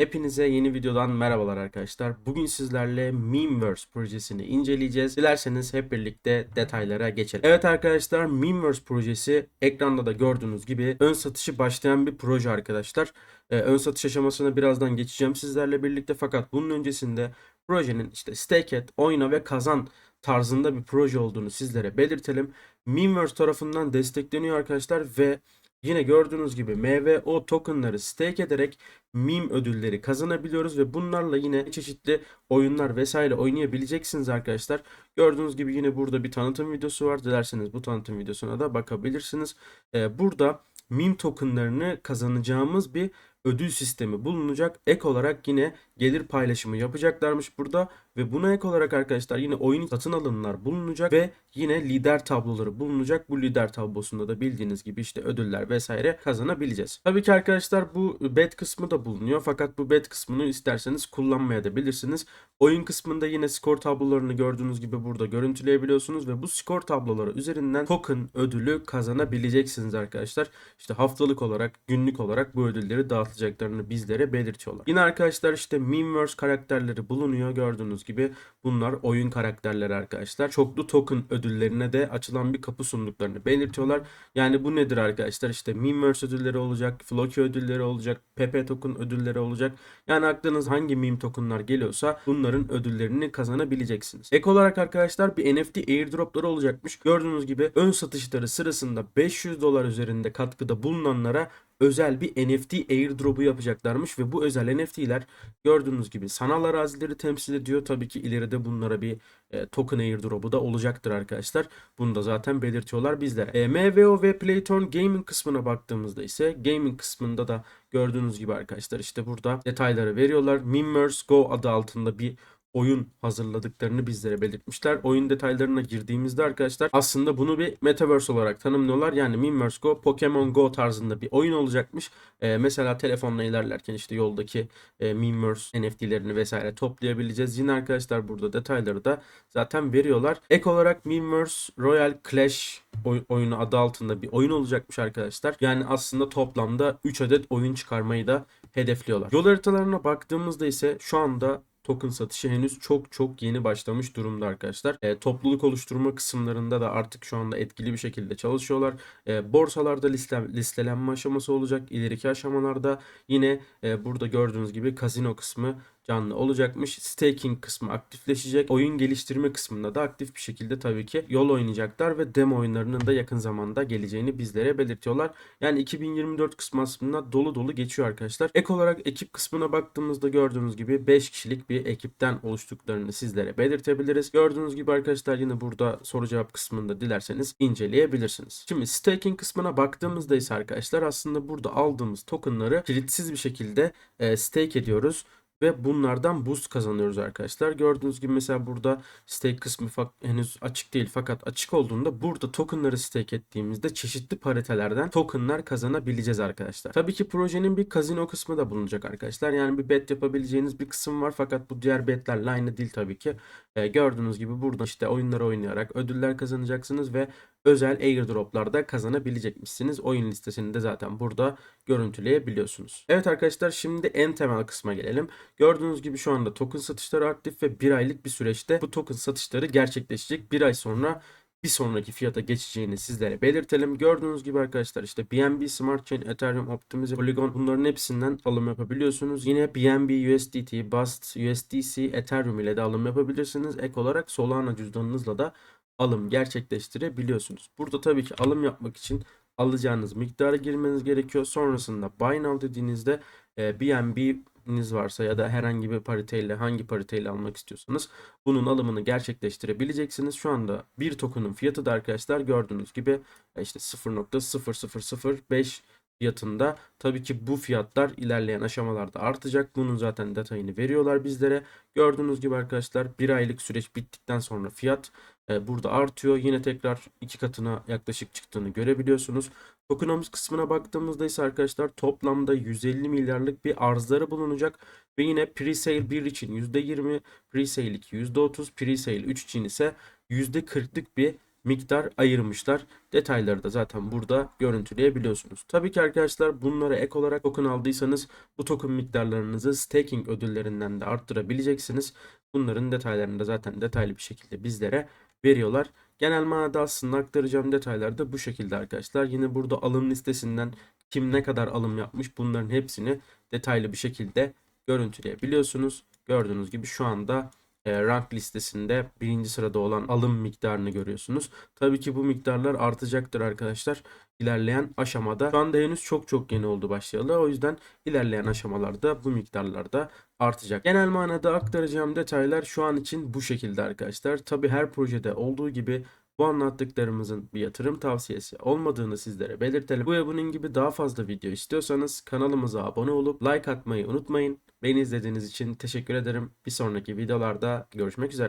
Hepinize yeni videodan merhabalar arkadaşlar. Bugün sizlerle Memeverse projesini inceleyeceğiz. Dilerseniz hep birlikte detaylara geçelim. Evet arkadaşlar Memeverse projesi ekranda da gördüğünüz gibi ön satışı başlayan bir proje arkadaşlar. Ee, ön satış aşamasına birazdan geçeceğim sizlerle birlikte fakat bunun öncesinde projenin işte stake et, oyna ve kazan tarzında bir proje olduğunu sizlere belirtelim. Memeverse tarafından destekleniyor arkadaşlar ve Yine gördüğünüz gibi MVO tokenları stake ederek meme ödülleri kazanabiliyoruz ve bunlarla yine çeşitli oyunlar vesaire oynayabileceksiniz arkadaşlar. Gördüğünüz gibi yine burada bir tanıtım videosu var. Dilerseniz bu tanıtım videosuna da bakabilirsiniz. Ee, burada meme tokenlarını kazanacağımız bir ödül sistemi bulunacak. Ek olarak yine gelir paylaşımı yapacaklarmış burada ve buna ek olarak arkadaşlar yine oyun satın alımlar bulunacak ve yine lider tabloları bulunacak. Bu lider tablosunda da bildiğiniz gibi işte ödüller vesaire kazanabileceğiz. Tabii ki arkadaşlar bu bet kısmı da bulunuyor fakat bu bet kısmını isterseniz kullanmayabilirsiniz. Oyun kısmında yine skor tablolarını gördüğünüz gibi burada görüntüleyebiliyorsunuz ve bu skor tabloları üzerinden token ödülü kazanabileceksiniz arkadaşlar. İşte haftalık olarak, günlük olarak bu ödülleri dağıtacaklarını bizlere belirtiyorlar. Yine arkadaşlar işte Memeverse karakterleri bulunuyor gördüğünüz gibi. Bunlar oyun karakterleri arkadaşlar. Çoklu token ödüllerine de açılan bir kapı sunduklarını belirtiyorlar. Yani bu nedir arkadaşlar? İşte Memeverse ödülleri olacak, Floki ödülleri olacak, Pepe token ödülleri olacak. Yani aklınız hangi meme tokenlar geliyorsa bunların ödüllerini kazanabileceksiniz. Ek olarak arkadaşlar bir NFT airdropları olacakmış. Gördüğünüz gibi ön satışları sırasında 500 dolar üzerinde katkıda bulunanlara özel bir NFT airdrop'u yapacaklarmış ve bu özel NFT'ler gördüğünüz gibi sanal arazileri temsil ediyor. Tabii ki ileride bunlara bir e, token airdrop'u da olacaktır arkadaşlar. Bunu da zaten belirtiyorlar bizlere. E, MVO ve Playtone Gaming kısmına baktığımızda ise gaming kısmında da gördüğünüz gibi arkadaşlar işte burada detayları veriyorlar. Mimers Go adı altında bir oyun hazırladıklarını bizlere belirtmişler. Oyun detaylarına girdiğimizde arkadaşlar aslında bunu bir metaverse olarak tanımlıyorlar. Yani Mimverse Go, Pokemon Go tarzında bir oyun olacakmış. Ee, mesela telefonla ilerlerken işte yoldaki e, Mimverse NFT'lerini vesaire toplayabileceğiz. Yine arkadaşlar burada detayları da zaten veriyorlar. Ek olarak Mimverse Royal Clash oy- oyunu adı altında bir oyun olacakmış arkadaşlar. Yani aslında toplamda 3 adet oyun çıkarmayı da hedefliyorlar. Yol haritalarına baktığımızda ise şu anda token satışı henüz çok çok yeni başlamış durumda arkadaşlar. E, topluluk oluşturma kısımlarında da artık şu anda etkili bir şekilde çalışıyorlar. E, borsalarda liste, listelenme aşaması olacak. İleriki aşamalarda yine e, burada gördüğünüz gibi kazino kısmı canlı olacakmış. Staking kısmı aktifleşecek. Oyun geliştirme kısmında da aktif bir şekilde tabii ki yol oynayacaklar ve demo oyunlarının da yakın zamanda geleceğini bizlere belirtiyorlar. Yani 2024 kısmı aslında dolu dolu geçiyor arkadaşlar. Ek olarak ekip kısmına baktığımızda gördüğünüz gibi 5 kişilik bir ekipten oluştuklarını sizlere belirtebiliriz. Gördüğünüz gibi arkadaşlar yine burada soru cevap kısmında dilerseniz inceleyebilirsiniz. Şimdi staking kısmına baktığımızda ise arkadaşlar aslında burada aldığımız tokenları kilitsiz bir şekilde e, stake ediyoruz ve bunlardan boost kazanıyoruz arkadaşlar. Gördüğünüz gibi mesela burada stake kısmı henüz açık değil fakat açık olduğunda burada tokenları stake ettiğimizde çeşitli paritelerden tokenlar kazanabileceğiz arkadaşlar. Tabii ki projenin bir kazino kısmı da bulunacak arkadaşlar. Yani bir bet yapabileceğiniz bir kısım var fakat bu diğer betlerle aynı değil tabii ki. Ee, gördüğünüz gibi burada işte oyunları oynayarak ödüller kazanacaksınız ve özel airdroplarda kazanabilecekmişsiniz. Oyun listesini de zaten burada görüntüleyebiliyorsunuz. Evet arkadaşlar şimdi en temel kısma gelelim. Gördüğünüz gibi şu anda token satışları aktif ve bir aylık bir süreçte bu token satışları gerçekleşecek. Bir ay sonra bir sonraki fiyata geçeceğini sizlere belirtelim. Gördüğünüz gibi arkadaşlar işte BNB Smart Chain, Ethereum, Optimism, Polygon bunların hepsinden alım yapabiliyorsunuz. Yine BNB USDT, BUSD, USDC, Ethereum ile de alım yapabilirsiniz. Ek olarak Solana cüzdanınızla da alım gerçekleştirebiliyorsunuz. Burada tabii ki alım yapmak için alacağınız miktara girmeniz gerekiyor. Sonrasında Buy Now dediğinizde e, BNB'niz varsa ya da herhangi bir pariteyle hangi pariteyle almak istiyorsanız bunun alımını gerçekleştirebileceksiniz. Şu anda bir token'ın fiyatı da arkadaşlar gördüğünüz gibi e, işte 0.0005 fiyatında. Tabii ki bu fiyatlar ilerleyen aşamalarda artacak. Bunun zaten detayını veriyorlar bizlere. Gördüğünüz gibi arkadaşlar bir aylık süreç bittikten sonra fiyat e, burada artıyor. Yine tekrar iki katına yaklaşık çıktığını görebiliyorsunuz. Tokenomics kısmına baktığımızda ise arkadaşlar toplamda 150 milyarlık bir arzları bulunacak. Ve yine pre-sale 1 için %20, pre-sale 2 %30, pre-sale 3 için ise %40'lık bir miktar ayırmışlar. Detayları da zaten burada görüntüleyebiliyorsunuz. Tabii ki arkadaşlar bunlara ek olarak token aldıysanız bu token miktarlarınızı staking ödüllerinden de arttırabileceksiniz. Bunların detaylarını da zaten detaylı bir şekilde bizlere veriyorlar. Genel manada aslında aktaracağım detaylar da bu şekilde arkadaşlar. Yine burada alım listesinden kim ne kadar alım yapmış bunların hepsini detaylı bir şekilde görüntüleyebiliyorsunuz. Gördüğünüz gibi şu anda rank listesinde birinci sırada olan alım miktarını görüyorsunuz. Tabii ki bu miktarlar artacaktır arkadaşlar. İlerleyen aşamada şu anda henüz çok çok yeni oldu başlayalı. O yüzden ilerleyen aşamalarda bu miktarlarda artacak. Genel manada aktaracağım detaylar şu an için bu şekilde arkadaşlar. Tabii her projede olduğu gibi bu anlattıklarımızın bir yatırım tavsiyesi olmadığını sizlere belirtelim. Bu ve bunun gibi daha fazla video istiyorsanız kanalımıza abone olup like atmayı unutmayın. Beni izlediğiniz için teşekkür ederim. Bir sonraki videolarda görüşmek üzere.